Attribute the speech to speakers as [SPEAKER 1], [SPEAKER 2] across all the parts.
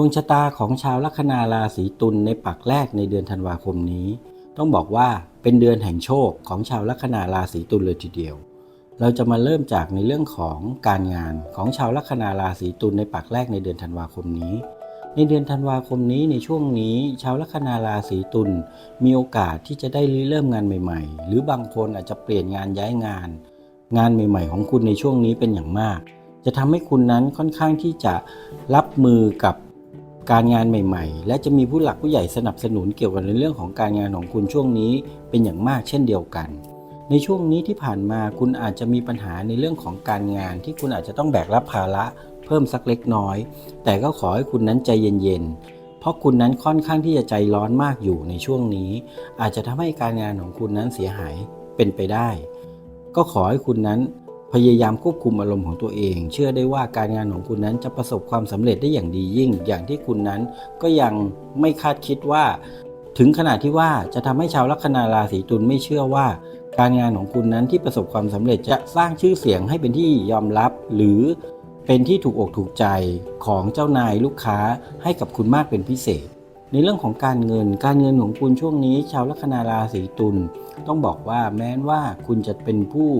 [SPEAKER 1] ดวงชะตาของชาวลัคนาราศีตุลในปักแรกในเดือนธันวาคมนี้ ต้องบอกว่าเป็นเดือนแห่งโชคของชาวลัคนาราศีตุลเลยทีเดียว เราจะมาเริ่มจากในเรื่องของการงานของชาวลัคนาราศีตุลในปักแรกในเดือนธันวาคมนี้ ในเดือนธันวาคมนี้ในช่วงนี้ ชาวลัคนาราศีตุลมีโอกาสที่จะได้ริเริ่มงานใหม่ ๆ หรือบางคนอาจจะเปลี่ยนงานย้ายงาน งานใหม่ ๆ ของคุณในช่วงนี้เป็นอย่างมาก จะทำให้คุณนั้นค่อนข้างที่จะรับมือกับ การงานใหม่ ๆ และจะมีผู้หลักผู้ใหญ่สนับสนุนเกี่ยวกับในเรื่องของการงานของคุณช่วงนี้เป็นอย่างมากเช่นเดียวกัน ในช่วงนี้ที่ผ่านมาคุณอาจจะมีปัญหาในเรื่องของการงานที่คุณอาจจะต้องแบกรับภาระเพิ่มสักเล็กน้อย แต่ก็ขอให้คุณนั้นใจเย็นๆ เพราะคุณนั้นค่อนข้างที่จะใจร้อนมากอยู่ในช่วงนี้ อาจจะทำให้การงานของคุณนั้นเสียหายเป็นไปได้ ก็ขอให้คุณนั้น พยายามควบคุมอารมณ์ของตัวเอง เชื่อได้ว่าการงานของคุณนั้นจะประสบความสำเร็จได้อย่างดียิ่ง อย่างที่คุณนั้นก็ยังไม่คาดคิดว่า ถึงขนาดที่ว่าจะทำให้ชาวลัคนาราศีตุลไม่เชื่อว่า การงานของคุณนั้นที่ประสบความสำเร็จจะสร้างชื่อเสียงให้เป็นที่ยอมรับหรือเป็นที่ถูกอกถูกใจของเจ้านายลูกค้าให้กับคุณมากเป็นพิเศษ ในเรื่องของการเงินการเงินของคุณช่วงนี้ ชาวลัคนาราศีตุลต้องบอกว่าแม้ว่าคุณจะเป็นผู้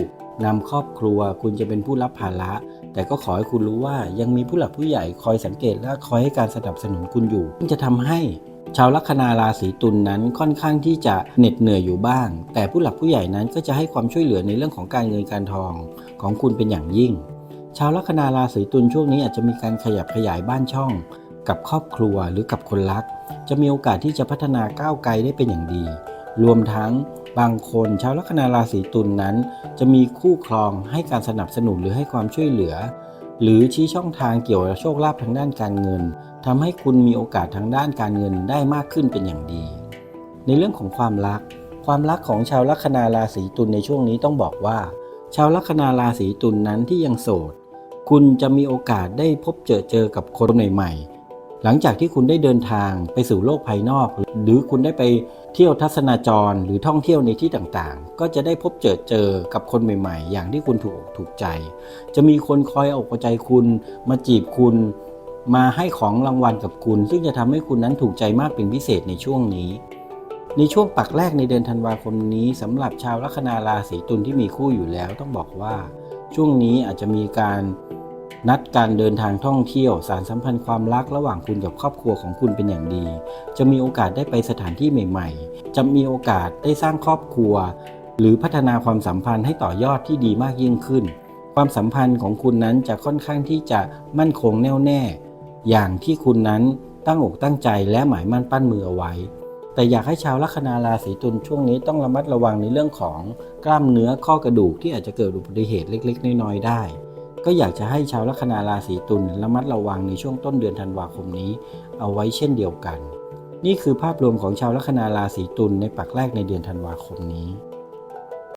[SPEAKER 1] นำครอบครัวคุณจะเป็นผู้รับภาระ แต่ก็ขอให้คุณรู้ว่ายังมีผู้หลักผู้ใหญ่คอยสังเกตและคอยให้การสนับสนุนคุณอยู่ซึ่งจะทำให้ชาวลัคนาราศีตุลนนั้นค่อนข้างที่จะเหน็ดเหนื่อยอยู่บ้าง แต่ผู้หลักผู้ใหญ่นั้นก็จะให้ความช่วยเหลือในเรื่องของการเงินการทองของคุณเป็นอย่างยิ่ง ชาวลัคนาราศีตุลช่วงนี้อาจจะมีการขยับขยายบ้านช่อง กับครอบครัวหรือกับคนรัก จะมีโอกาสที่จะพัฒนาก้าวไกลได้เป็นอย่างดี รวมทั้ง บางคนชาวลัคนาราศีตุลนนั้น จะมีคู่ครองให้การสนับสนุนหรือให้ความช่วยเหลือ หรือชี้ช่องทางเกี่ยวกับโชคลาภทางด้านการเงินทำให้คุณมีโอกาสทางด้านการเงินได้มากขึ้นเป็นอย่างดี ในเรื่องของความรัก ความรักของชาวลัคนาราศีตุลในช่วงนี้ต้องบอกว่า ชาวลัคนาราศีตุลนนั้นที่ยังโสด คุณจะมีโอกาสได้พบเจอเจอกับคนใหม่ๆ หลังจากที่คุณได้เดินทางไปสู่โลกภายนอก หรือคุณได้ไปเที่ยวทัศนาจรหรือท่องเที่ยวในที่ต่างๆ ก็จะได้พบเจอเจอกับคนใหม่ๆ อย่างที่คุณถูกอกถูกใจ จะมีคนคอยเอาอกใจคุณ มาจีบคุณ มาให้ของรางวัลกับคุณ ซึ่งจะทำให้คุณนั้นถูกใจมากเป็นพิเศษในช่วงนี้ ในช่วงปักแรกในเดือนธันวาคมนี้สำหรับชาวลัคนาราศีตุลที่มีคู่อยู่แล้วต้องบอกว่า ช่วงนี้อาจจะมีการ นัดการเดินทางท่องเที่ยว สารสัมพันธ์ความรักระหว่างคุณกับครอบครัวของคุณเป็นอย่างดี จะมีโอกาสได้ไปสถานที่ใหม่ ๆ จะมีโอกาสได้สร้างครอบครัว หรือพัฒนาความสัมพันธ์ให้ต่อยอดที่ดีมากยิ่งขึ้น ความสัมพันธ์ของคุณนั้นจะค่อนข้างที่จะมั่นคงแน่วแน่ อย่างที่คุณนั้นตั้งอกตั้งใจและหมายมั่นปั้นมือเอาไว้ แต่อยากให้ชาวลัคนาราศีตุลช่วงนี้ต้องระมัดระวังในเรื่องของกล้ามเนื้อข้อกระดูกที่อาจจะเกิดอุบัติเหตุเล็ก ๆ น้อยๆได้ ก็อยากจะให้ชาวลัคนาราศีตุลระมัดระวังในช่วงต้นเดือนธันวาคมนี้ เอาไว้เช่นเดียวกัน นี่คือภาพรวมของชาวลัคนาราศีตุลในปักแรกในเดือนธันวาคมนี้